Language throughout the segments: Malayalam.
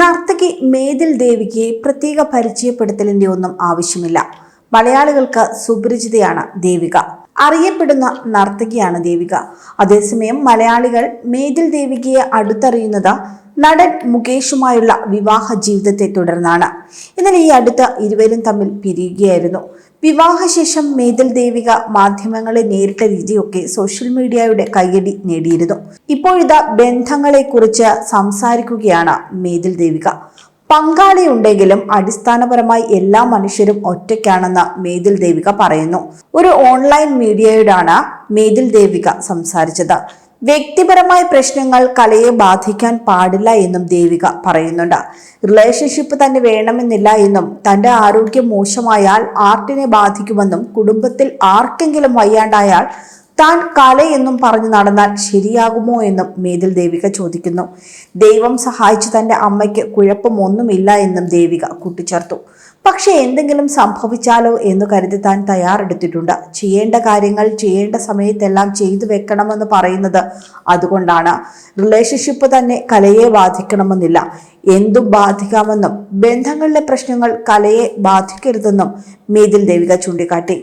നർത്തകി മേതിൽ ദേവിക്ക് പ്രത്യേക പരിചയപ്പെടുത്തലിന്റെ ഒന്നും ആവശ്യമില്ല. മലയാളികൾക്ക് സുപരിചിതയാണ് ദേവിക. അറിയപ്പെടുന്ന നർത്തകിയാണ് ദേവിക. അതേസമയം മലയാളികൾ മേതിൽ ദേവികയെ അടുത്തറിയുന്നത് നടൻ മുകേഷുമായുള്ള വിവാഹ ജീവിതത്തെ തുടർന്നാണ്. എന്നാൽ ഈ അടുത്ത് ഇരുവരും തമ്മിൽ പിരിയുകയായിരുന്നു. വിവാഹശേഷം മേതിൽ ദേവിക മാധ്യമങ്ങളെ നേരിട്ട രീതിയൊക്കെ സോഷ്യൽ മീഡിയയുടെ കയ്യടി നേടിയിരുന്നു. ഇപ്പോഴിതാ ബന്ധങ്ങളെക്കുറിച്ച് സംസാരിക്കുകയാണ് മേതിൽ ദേവിക. പങ്കാളിയുണ്ടെങ്കിലും അടിസ്ഥാനപരമായി എല്ലാ മനുഷ്യരും ഒറ്റയ്ക്കാണെന്ന് മേതിൽ ദേവിക പറയുന്നു. ഒരു ഓൺലൈൻ മീഡിയയോടാണ് മേതിൽ ദേവിക സംസാരിച്ചത്. വ്യക്തിപരമായ പ്രശ്നങ്ങൾ കലയെ ബാധിക്കാൻ പാടില്ല എന്നും ദേവിക പറയുന്നുണ്ട്. റിലേഷൻഷിപ്പ് തന്നെ വേണമെന്നില്ല എന്നും തന്റെ ആരോഗ്യം മോശമായാൽ ആർട്ടിനെ ബാധിക്കുമെന്നും കുടുംബത്തിൽ ആർക്കെങ്കിലും വയ്യാണ്ടായാൽ താൻ കലയെന്നും പറഞ്ഞു നടന്നാൽ ശരിയാകുമോ എന്നും മേതിൽ ദേവിക ചോദിക്കുന്നു. ദൈവം സഹായിച്ചു തന്റെ അമ്മയ്ക്ക് കുഴപ്പമൊന്നുമില്ല എന്നും ദേവിക കൂട്ടിച്ചേർത്തു. പക്ഷെ എന്തെങ്കിലും സംഭവിച്ചാലോ എന്ന് കരുതി താൻ തയ്യാറെടുത്തിട്ടുണ്ട്. ചെയ്യേണ്ട കാര്യങ്ങൾ ചെയ്യേണ്ട സമയത്തെല്ലാം ചെയ്തു വെക്കണമെന്ന് പറയുന്നത് അതുകൊണ്ടാണ്. റിലേഷൻഷിപ്പ് തന്നെ കലയെ ബാധിക്കണമെന്നില്ല. എന്തും ബാധിക്കാമെന്നും ബന്ധങ്ങളിലെ പ്രശ്നങ്ങൾ കലയെ ബാധിക്കരുതെന്നും മേതിൽ ദേവിക ചൂണ്ടിക്കാട്ടി.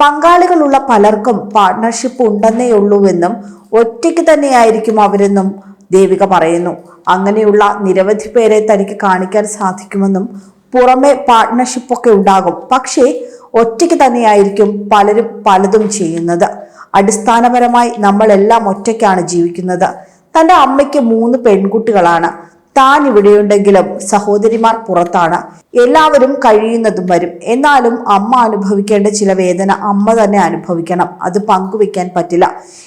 പങ്കാളികളുള്ള പലർക്കും പാർട്ട്ണർഷിപ്പ് ഉണ്ടെന്നേ ഉള്ളൂവെന്നും ഒറ്റയ്ക്ക് തന്നെയായിരിക്കും അവരെന്നും ദേവിക പറയുന്നു. അങ്ങനെയുള്ള നിരവധി പേരെ തനിക്ക് കാണിക്കാൻ സാധിക്കുമെന്നും പുറമെ പാർട്ട്ണർഷിപ്പ് ഒക്കെ ഉണ്ടാകും. പക്ഷേ ഒറ്റയ്ക്ക് തന്നെയായിരിക്കും പലരും പലതും ചെയ്യുന്നത്. അടിസ്ഥാനപരമായി നമ്മളെല്ലാം ഒറ്റയ്ക്കാണ് ജീവിക്കുന്നത്. തന്റെ അമ്മയ്ക്ക് മൂന്ന് പെൺകുട്ടികളാണ്. താൻ ഇവിടെയുണ്ടെങ്കിലും സഹോദരിമാർ പുറത്താണ്. എല്ലാവരും കഴിയുന്നതും വരും. എന്നാലും അമ്മ അനുഭവിക്കേണ്ട ചില വേദന അമ്മ തന്നെ അനുഭവിക്കണം. അത് പങ്കുവെക്കാൻ പറ്റില്ല.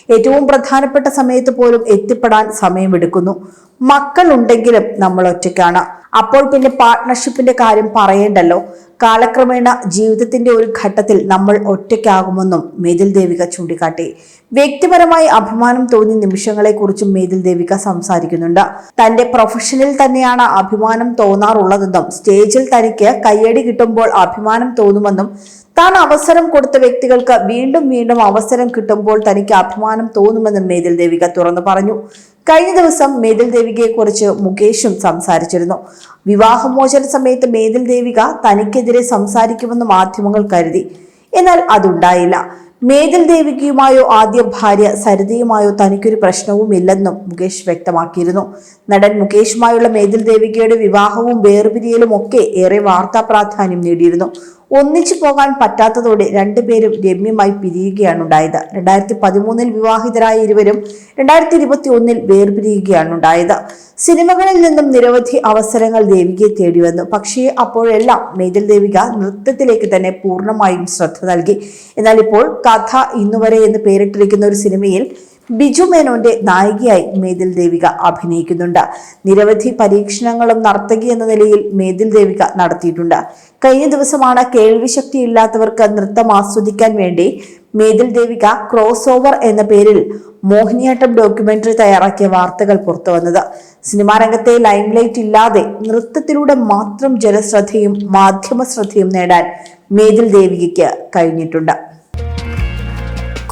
ഏറ്റവും പ്രധാനപ്പെട്ട സമയത്ത് പോലും എത്തിപ്പെടാൻ സമയമെടുക്കുന്നു. മക്കൾ ഉണ്ടെങ്കിലും നമ്മൾ ഒറ്റയ്ക്കാണ്. അപ്പോൾ പിന്നെ പാർട്ട്ണർഷിപ്പിന്റെ കാര്യം പറയേണ്ടല്ലോ. കാലക്രമേണ ജീവിതത്തിന്റെ ഒരു ഘട്ടത്തിൽ നമ്മൾ ഒറ്റയ്ക്കാകുമെന്നും മേതിൽ ദേവിക ചൂണ്ടിക്കാട്ടി. വ്യക്തിപരമായി അഭിമാനം തോന്നിയ നിമിഷങ്ങളെക്കുറിച്ചും മേതിൽ ദേവിക സംസാരിക്കുന്നുണ്ട്. തന്റെ പ്രൊഫഷനിൽ തന്നെയാണ് അഭിമാനം തോന്നാറുള്ളതെന്നും സ്റ്റേജിൽ തനിക്ക് കയ്യടി കിട്ടുമ്പോൾ അഭിമാനം തോന്നുമെന്നും താൻ അവസരം കൊടുത്ത വ്യക്തികൾക്ക് വീണ്ടും വീണ്ടും അവസരം കിട്ടുമ്പോൾ തനിക്ക് അഭിമാനം തോന്നുമെന്നും മേതിൽ ദേവിക തുറന്നു പറഞ്ഞു. കഴിഞ്ഞ ദിവസം മേതിൽ ദേവികയെ കുറിച്ച് മുകേഷും സംസാരിച്ചിരുന്നു. വിവാഹമോചന സമയത്ത് മേതിൽ ദേവിക തനിക്കെതിരെ സംസാരിക്കുമെന്ന് മാധ്യമങ്ങൾ കരുതി. എന്നാൽ അതുണ്ടായില്ല. മേതിൽ ദേവികയുമായോ ആദ്യ ഭാര്യ സരിതയുമായോ തനിക്കൊരു പ്രശ്നവുമില്ലെന്നും മുകേഷ് വ്യക്തമാക്കിയിരുന്നു. നടൻ മുകേഷുമായുള്ള മേതിൽ ദേവികയുടെ വിവാഹവും വേർപിരിയലും ഒക്കെ ഏറെ വാർത്താ പ്രാധാന്യം നേടിയിരുന്നു. ഒന്നിച്ചു പോകാൻ പറ്റാത്തതോടെ രണ്ടുപേരും രമ്യമായി പിരിയുകയാണ് ഉണ്ടായത് രണ്ടായിരത്തി പതിമൂന്നിൽ വിവാഹിതരായ ഇരുവരും രണ്ടായിരത്തി ഇരുപത്തി ഒന്നിൽ വേർപിരിയുകയാണ് ഉണ്ടായത് സിനിമകളിൽ നിന്നും നിരവധി അവസരങ്ങൾ ദേവികയെ തേടി വന്നു പക്ഷേ അപ്പോഴെല്ലാം മേതിൽ ദേവിക നൃത്തത്തിലേക്ക് തന്നെ പൂർണമായും ശ്രദ്ധ നൽകി. എന്നാൽ ഇപ്പോൾ കഥ ഇന്നുവരെ എന്ന് പേരിട്ടിരിക്കുന്ന ഒരു സിനിമയിൽ ബിജു മേനോന്റെ നായികയായി മേതിൽ ദേവിക അഭിനയിക്കുന്നുണ്ട്. നിരവധി പരീക്ഷണങ്ങളും നർത്തകി എന്ന നിലയിൽ മേതിൽ ദേവിക നടത്തിയിട്ടുണ്ട്. കഴിഞ്ഞ ദിവസമാണ് കേൾവിശക്തി ഇല്ലാത്തവർക്ക് നൃത്തം ആസ്വദിക്കാൻ വേണ്ടി മേതിൽ ദേവിക ക്രോസ് ഓവർ എന്ന പേരിൽ മോഹിനിയാട്ടം ഡോക്യുമെന്ററി തയ്യാറാക്കിയ വാർത്തകൾ പുറത്തുവന്നത്. സിനിമാ രംഗത്തെ ലൈംലൈറ്റ് ഇല്ലാതെ നൃത്തത്തിലൂടെ മാത്രം ജനശ്രദ്ധയും മാധ്യമ ശ്രദ്ധയും നേടാൻ മേതിൽ ദേവികയ്ക്ക് കഴിഞ്ഞിട്ടുണ്ട്.